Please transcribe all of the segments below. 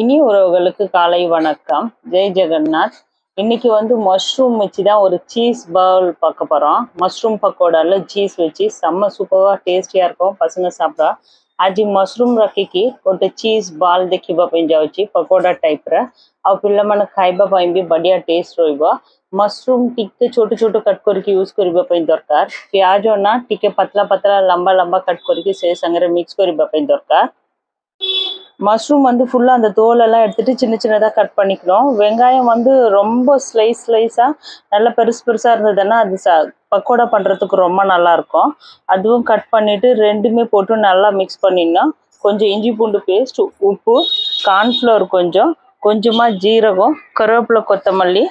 இனி உறவுகளுக்கு காலை வணக்கம். ஜெய் ஜெகநாத். இன்னைக்கு வந்து மஷ்ரூம் வச்சு தான் ஒரு சீஸ் பவுல் பார்க்க போகிறோம் மஷ்ரூம் பக்கோடாவில் சீஸ் வச்சு செம்ம சூப்பராக டேஸ்டியாக இருக்கும். பசங்க சாப்பிட்றா आज मशरूम रखिकी गोटे चीज बाल देखापी पकोड़ा टाइप आउ पिला मैंने खावाई भी बढ़िया टेस्ट रशरूम टी छोट छोट कट कर यूज करने दरकार प्याज ना टी पतला पतला लंबा लंबा कट कर मिक्स करने दरकार மஷ்ரூம் வந்து ஃபுல்லாக அந்த தோலெல்லாம் எடுத்துகிட்டு சின்ன சின்னதாக கட் பண்ணிக்கணும். வெங்காயம் வந்து ரொம்ப ஸ்லைஸ் ஸ்லைஸாக நல்லா பெருசு பெருசாக இருந்ததுன்னா அது ச பக்கோடா பண்ணுறதுக்கு ரொம்ப நல்லாயிருக்கும். அதுவும் கட் பண்ணிவிட்டு ரெண்டுமே போட்டு நல்லா மிக்ஸ் பண்ணிடணும் கொஞ்சம் இஞ்சி பூண்டு பேஸ்ட் உப்பு கார்ன்ஃப்ளவர் கொஞ்சம் கொஞ்சமாக ஜீரகம் கருவேப்பில கொத்தமல்லி.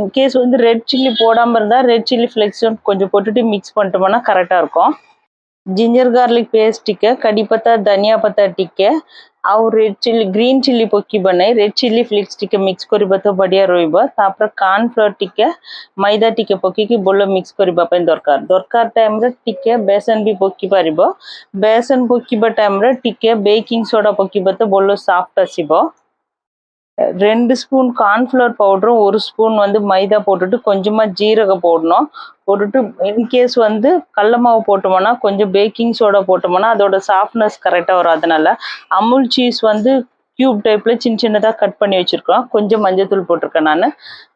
இன்கேஸ் வந்து ரெட் சில்லி போடாமல் இருந்தால் ரெட் சில்லி ஃப்ளெக்ஸும் கொஞ்சம் போட்டுட்டு மிக்ஸ் பண்ணிட்டோம்னா கரெக்டாக இருக்கும். ಜಿಂಜರ್ ಗಾರ್ಲಿಕ್ ಪೇಸ್ಟ್ ಟಿಕ್ಕೆ ಕಡಿ ಪತ್ತ ಧನಿಯಾ ಪತ್ತ ಟಿಕ್ಕೆ ಅವು ರೆಡ್ ಚಿಲ್ಲಿ ಗ್ರೀನ್ ಚಿಲ್ಲಿ ಪೊಕ್ಕಿ ಬನ್ನೈ ರೆಡ್ ಚಿಲ್ಲಿ ಫ್ಲೇಕ್ಸ್ ಟಿಕ್ಕೆ ಮಿಕ್ಸ್ ಕೊರಿಬತ್ತ ಬಡಿಯ ರೋಯಿಬ ತಾಪರ ಕಾರ್ನ್ ಫ್ಲೋರ್ ಟಿಕ್ಕೆ ಮೈದಾ ಟಿಕ್ಕೆ ಪೊಕ್ಕಿಗೆ ಬೊಲ್ಲ ಮಿಕ್ಸ್ ಕೊರಿಬ ಪೈ ದರಕಾರ ದರಕಾರ ಟೈಮ್ ರೆ ಟಿಕ್ಕೆ ಬೇಸನ್ ಬಿ ಪೊಕ್ಕಿ ಪರಿಬ ಬೇಸನ್ ಪೊಕ್ಕಿಬ ಟೈಮ್ ರೆ ಟಿಕ್ಕೆ ಬೇಕಿಂಗ್ ಸೋಡಾ ಪೊಕ್ಕಿಬತ್ತ ಬೊಲ್ಲ ಸಾಫ್ಟ್ ಅಸಿಬ ரெண்டு ஸ்பூன் கார்ன்ஃப்ளவர் பவுடரும் ஒரு ஸ்பூன் வந்து மைதா போட்டுட்டு கொஞ்சமாக ஜீரகம் போடணும். போட்டுட்டு இன்கேஸ் வந்து கடல மாவு போட்டோம்னா கொஞ்சம் பேக்கிங் சோடா போட்டோம்னா அதோட சாஃப்ட்னஸ் கரெக்டாக வரும் அதனால அமுல் சீஸ் வந்து க்யூப் டைப்பில் சின்ன சின்னதாக கட் பண்ணி வச்சுருக்கோம் கொஞ்சம் மஞ்சத்தூள் போட்டிருக்கேன் நான்.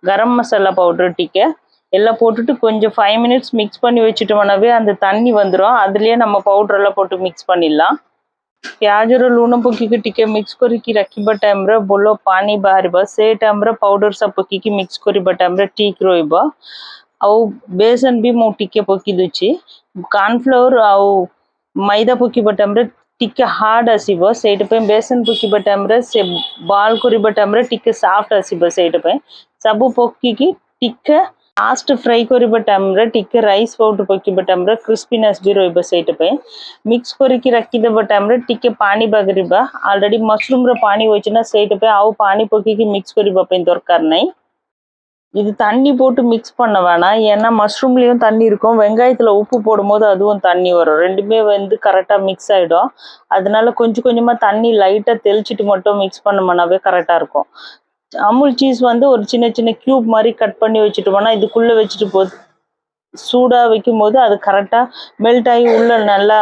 கரம் மசாலா பவுடர் டிக்கே. எல்லாம் போட்டுட்டு கொஞ்சம் ஃபைவ் மினிட்ஸ் மிக்ஸ் பண்ணி வச்சுட்டோம்னாவே அந்த தண்ணி வந்துடும் அதுலேயே நம்ம பவுடரெல்லாம் போட்டு மிக்ஸ் பண்ணிடலாம். ପିଆଜର ଲୁଣ ପକେଇକି ଟିକେ ମିକ୍ସ କରିକି ରଖିବା ଟାଇମ୍ରେ ଭଲ ପାଣି ବାହାରିବ ସେ ଟାଇମ୍ରେ ପାଉଡର ସବୁ ପକେଇକି ମିକ୍ସ କରିବା ଟାଇମ୍ରେ ଠିକ୍ ରହିବ ଆଉ ବେସନ ବି ମୁଁ ଟିକେ ପକେଇ ଦେଉଛି କର୍ଣ୍ଣଫ୍ଲୋର ଆଉ ମଇଦା ପକେଇବା ଟାଇମ୍ରେ ଟିକେ ହାର୍ଡ ଆସିବ ସେଇଟା ପାଇଁ ବେସନ ପକେଇବା ଟାଇମ୍ରେ ସେ ବଲ୍ କରିବା ଟାଇମ୍ରେ ଟିକେ ସଫ୍ଟ ଆସିବ ସେଇଟା ପାଇଁ ସବୁ ପକେଇକି ଟିକେ లాస్ట్ ஃப்ரை కొరి బటమ్ర టిక్ ரைஸ் ಪೌಡ್ರ್ ಪೊಕ್ಕಿ ಬಟಮ್ರ கிறிஸ்பினஸ் ಬಿ இப்போ ಬಸೈಟ್ மிக்ஸ் ಮಿಕ್ಸ್ ಕೊರಿಕಿ ರಕ್ಕಿದ ಬಟಮ್ರ ಟಿಕ್ ಪಾನಿ ಬಗರಿಬ ಆಲ್ರೆಡಿ ಮಶ್ರೂಮ್ ರ ಪಾನಿ ಹೋಯ್ಚಿನ பானி பொக்கிக்கு மிக்ஸ் ಪಾನಿ ಪೊಕ್ಕಿಗೆ ಮಿಕ್ಸ್ இது தண்ணி போட்டு மிக்ஸ் பண்ண வேணாம் ஏன்னா மஷ்ரூம்லேயும் தண்ணி இருக்கும். வெங்காயத்தில் உப்பு போடும்போது அதுவும் தண்ணி வரும். ரெண்டுமே வந்து கரெக்டாக மிக்ஸ் ஆகிடும் அதனால கொஞ்சம் கொஞ்சமாக தண்ணி லைட்டாக தெளிச்சிட்டு மட்டும் மிக்ஸ் பண்ணமுன்னாவே கரெக்டாக இருக்கும். அமுல் சீஸ் வந்து ஒரு சின்ன சின்ன க்யூப் மாதிரி கட் பண்ணி வச்சுட்டோம்னா இதுக்குள்ளே வச்சுட்டு போது சூடாக வைக்கும் போது அது கரெக்டாக மெல்ட் ஆகி உள்ள நல்லா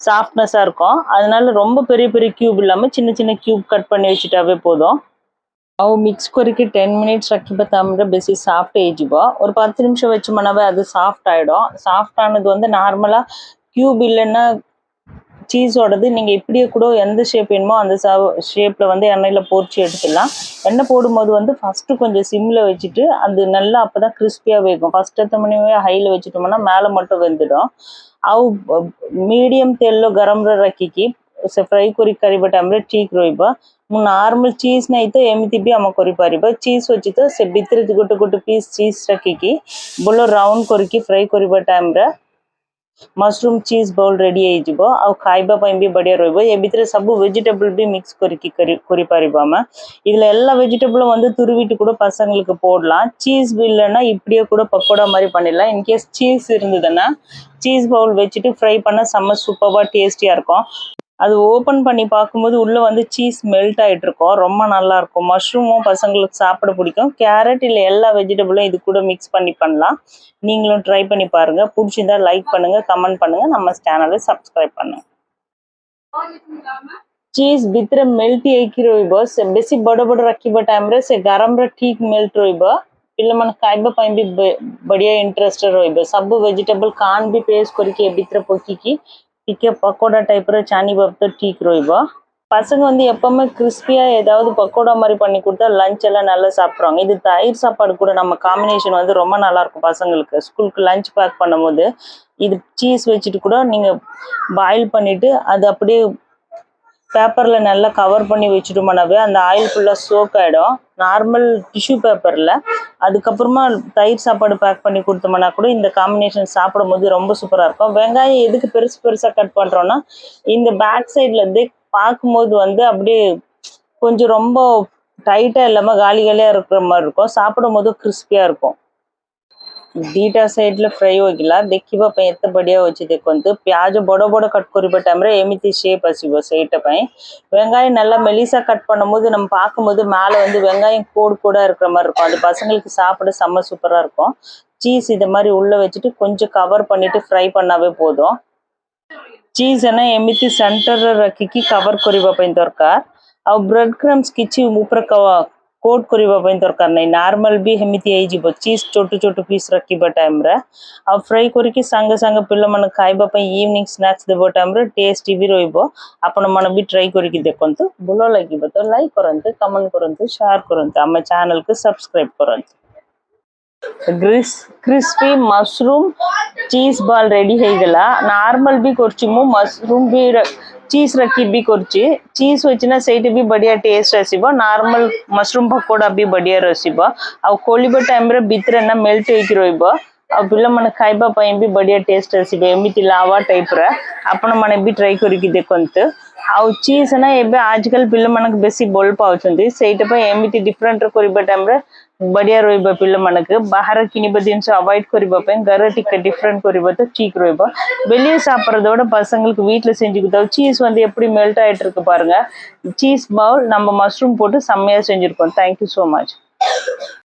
சாஃப்ட்னஸாக இருக்கும் அதனால ரொம்ப பெரிய பெரிய க்யூப் இல்லாமல் சின்ன சின்ன க்யூப் கட் பண்ணி வச்சுட்டாவே போதும் ಅವು ಮಿಕ್ಸ್ ಕೊರಿಕೆ ಟೆನ್ ಮಿನಿಟ್ಸ್ ರಕ್ಕಿಬ ತಮ್ಮರೆ ಬೆಸಿ ಸಾಫ್ಟ್ ಏಜಿಬೋ ஒரு பத்து நிமிஷம் வச்சோம்னாவே அது சாஃப்ட் ஆகிடும் சாஃப்ட் ஆனது வந்து நார்மலாக க்யூப் இல்லைன்னா சீஸோடது நீங்கள் இப்படியே கூட எந்த ஷேப் வேணுமோ அந்த ஷேப்பில் வந்து எண்ணெயில் பொரிச்சு எடுத்துடலாம் எண்ணெய் போடும்போது வந்து ஃபஸ்ட்டு கொஞ்சம் சிம்மில் வச்சுட்டு அது நல்லா அப்போ தான் கிறிஸ்பியாக வேகும் ஃபஸ்ட் எத்த மணிவே ஹையில் வச்சுட்டோம்னா மேலே மட்டும் வெந்துடும் ଆଉ ମିଡ଼ିୟମ୍ ତେଲ ଗରମରେ ରଖିକି ସେ ଫ୍ରାଇ କରି କରିବା ଟାଇମ୍ରେ ଠିକ୍ ରହିବ ମୁଁ ନର୍ମାଲ ଚିଜ୍ ନାହିଁ ତ ଏମିତି ବି ଆମେ କରିପାରିବା ଚିଜ୍ ଅଛି ତ ସେ ଭିତରେ ଗୋଟେ ଗୋଟେ ପିସ୍ ଚିଜ୍ ରଖିକି ଭଲ ରାଉଣ୍ଡ କରିକି ଫ୍ରାଇ କରିବା ଟାଇମ୍ରେ ମସରୁମ୍ ଚିଜ୍ ବଲ୍ ରେଡ଼ି ହେଇଯିବ ଆଉ ଖାଇବା ପାଇଁ ବି ବଢ଼ିଆ ରହିବ ଏ ଭିତରେ ସବୁ வெஜிடபிள் ବି மிக்ஸ் କରିକି କରିପାରିବ ଆମେ இதில் எல்லா வெஜிடபிளும் வந்து துருவிட்டு கூட பசங்களுக்கு போடலாம் சீஸ் இல்லைன்னா இப்படியே கூட பக்கோடா மாதிரி பண்ணிடலாம் இன்கேஸ் சீஸ் இருந்ததுன்னா சீஸ் பவுல் வச்சுட்டு ஃப்ரை பண்ண செம்ம சூப்பராக டேஸ்டியாக இருக்கும் அது ஓப்பன் பண்ணி பார்க்கும்போது உள்ளே வந்து சீஸ் மெல்ட் ஆகிட்டு இருக்கும் ரொம்ப நல்லா இருக்கும் மஷ்ரூமும் பசங்களுக்கு சாப்பிட பிடிக்கும் கேரட் இல்லை எல்லா வெஜிடபிளும் இது கூட மிக்ஸ் பண்ணி பண்ணலாம் நீங்களும் ட்ரை பண்ணி பாருங்கள் பிடிச்சிருந்தா லைக் பண்ணுங்கள் கமெண்ட் பண்ணுங்கள் நம்ம சேனலை சப்ஸ்கிரைப் பண்ணுங்கள் ଚିଜ୍ ଭିତରେ ମେଲ୍ଟ ହେଇକି ରହିବ ସେ ବେଶୀ ବଡ଼ ବଡ଼ ରଖିବା ଟାଇମ୍ରେ ସେ ଗରମରେ ଠିକ୍ ମେଲ୍ଟ ରହିବ ପିଲାମାନେ ଖାଇବା ପାଇଁ ବି ବଢ଼ିଆ ଇଣ୍ଟରେଷ୍ଟ ରହିବ ସବୁ ଭେଜିଟେବଲ୍ କାନ୍ ବି ପେଷ୍ଟ କରିକି ଏ ଭିତରେ ପକେଇକି ଟିକେ பக்கோடா டைப்பில் சாணி பாப்து டீக் ரோய்பா பசங்க வந்து எப்பவுமே கிறிஸ்பியாக ஏதாவது பக்கோடா மாதிரி பண்ணி கொடுத்தா லஞ்ச் எல்லாம் நல்லா சாப்பிட்றாங்க இது தயிர் சாப்பாடு கூட நம்ம காம்பினேஷன் வந்து ரொம்ப நல்லாயிருக்கும் பசங்களுக்கு. ஸ்கூலுக்கு லஞ்ச் பேக் பண்ணும்போது இது சீஸ் வச்சுட்டு கூட நீங்கள் பாயில் பண்ணிவிட்டு அது அப்படியே பேப்பரில் நல்லா கவர் பண்ணி வச்சுட்டோம்னாவே அந்த ஆயில் ஃபுல்லாக சோக் ஆகிடும் நார்மல் டிஷ்யூ பேப்பரில் அதுக்கப்புறமா தயிர் சாப்பாடு பேக் பண்ணி கொடுத்தோம்னா கூட இந்த காம்பினேஷன் சாப்பிடும் போது ரொம்ப சூப்பராக இருக்கும். வெங்காயம் எதுக்கு பெருசு பெருசாக கட் பண்ணுறோன்னா இந்த பேக் சைட்லேருந்து பார்க்கும்போது வந்து அப்படியே கொஞ்சம் ரொம்ப டைட்டாக இல்லாமல் காலி காலியாக இருக்கிற மாதிரி இருக்கும். சாப்பிடும் போது கிறிஸ்பியாக இருக்கும். ଦିଟା ସାଇଡ୍ରେ ଫ୍ରାଏ ହୋଇଗଲା ଦେଖିବା ପାଇଁ ଏତେ ବଢିଆ ଅଛି ଦେଖନ୍ତୁ ପିଆଜ ବଡ ବଡ கட் କରିବା டைம்ல எமித்தி ஷேப் ଆସିବ ସେଇଟା ପାଇଁ வெங்காயம் நல்லா மெலிசா கட் பண்ணும்போது நம்ம பார்க்கும்போது மேல வந்து வெங்காயம் கோடு கூட இருக்கிற மாதிரி இருக்கும் அது பசங்களுக்கு சாப்பிட செம்ம சூப்பரா இருக்கும் சீஸ் இது மாதிரி உள்ள வச்சுட்டு கொஞ்சம் கவர் பண்ணிட்டு ஃப்ரை பண்ணாவே போதும் ଚିଜ୍ ନା ଏମିତି ସେଣ୍ଟରରେ ରଖିକି କଭର କରିବା ପାଇଁ ଦରକାର ଆଉ ବ୍ରେଡ୍ କ୍ରମ୍ସ କିଛି ଉପରେ କୋଟ୍ କରିବା ପାଇଁ ଦରକାର ନାହିଁ ନର୍ମାଲ ବି ଏମିତି ହେଇଯିବ ଚିଜ୍ ଛୋଟ ଛୋଟ ପିସ୍ ରଖିବା ଟାଇମ୍ରେ ଆଉ ଫ୍ରାଏ କରିକି ସାଙ୍ଗେ ସାଙ୍ଗେ ପିଲାମାନେ ଖାଇବା ପାଇଁ ଇଭିନିଂ ସ୍ନାକ୍ସ ଦେବା ଟାଇମ୍ରେ ଟେଷ୍ଟି ବି ରହିବ ଆପଣମାନେ ବି ଟ୍ରାଏ କରିକି ଦେଖନ୍ତୁ ଭଲ ଲାଗିବ ତ ଲାଇକ୍ କରନ୍ତୁ କମେଣ୍ଟ କରନ୍ତୁ ସେୟାର କରନ୍ତୁ ଆମ ଚ୍ୟାନେଲକୁ ସବସ୍କ୍ରାଇବ୍ କରନ୍ତୁ Greece crispy mushroom cheese ball ready ହେଇଗଲା ନର୍ମାଲ ବି କରୁଛି ମୁଁ ମସରୁମ୍ ବି ଚିଜ୍ ରଖି ବି କରୁଛି ଚିଜ୍ ହେଉଛି ନା ସେଇଠି ବି ବଢ଼ିଆ ଟେଷ୍ଟ ଆସିବ ନର୍ମାଲ ମସରୁମ୍ ପକୋଡ଼ା ବି ବଢ଼ିଆ ଆସିବ ଆଉ ଖୋଲିବା ଟାଇମ୍ରେ ଭିତରେ ନା ମେଲ୍ଟ ହେଇକି ରହିବ ଆଉ ପିଲାମାନେ ଖାଇବା ପାଇଁ ବି ବଢ଼ିଆ ଟେଷ୍ଟ ଆସିବ ଏମିତି ଲାୱା ଟାଇପ୍ର ଆପଣମାନେ ବି ଟ୍ରାଏ କରିକି ଦେଖନ୍ତୁ ଆଉ ଚିଜ୍ ନା ଏବେ ଆଜିକାଲି ପିଲାମାନଙ୍କୁ ବେଶୀ ଭଲ ପାଉଛନ୍ତି ସେଇଟା ପାଇଁ ଏମିତି ଡିଫରେଣ୍ଟ କରିବା ଟାଇମ୍ରେ बढिया रोइबा पिल्ल मनक। बाहर किनिबा திங்ஸ் அவாய்ட் குறிப்பேன் கர டிக்க டிஃப்ரெண்ட் குறிப்பத்து சீக் ரூபா வெளியே சாப்பிட்றதோட பசங்களுக்கு வீட்டில் செஞ்சு கொடுத்தா சீஸ் வந்து எப்படி மெல்ட் ஆகிட்டு இருக்கு பாருங்க சீஸ் பவுல் நம்ம மஷ்ரூம் போட்டு செம்மையாக செஞ்சுருக்கோம் தேங்க்யூ ஸோ மச்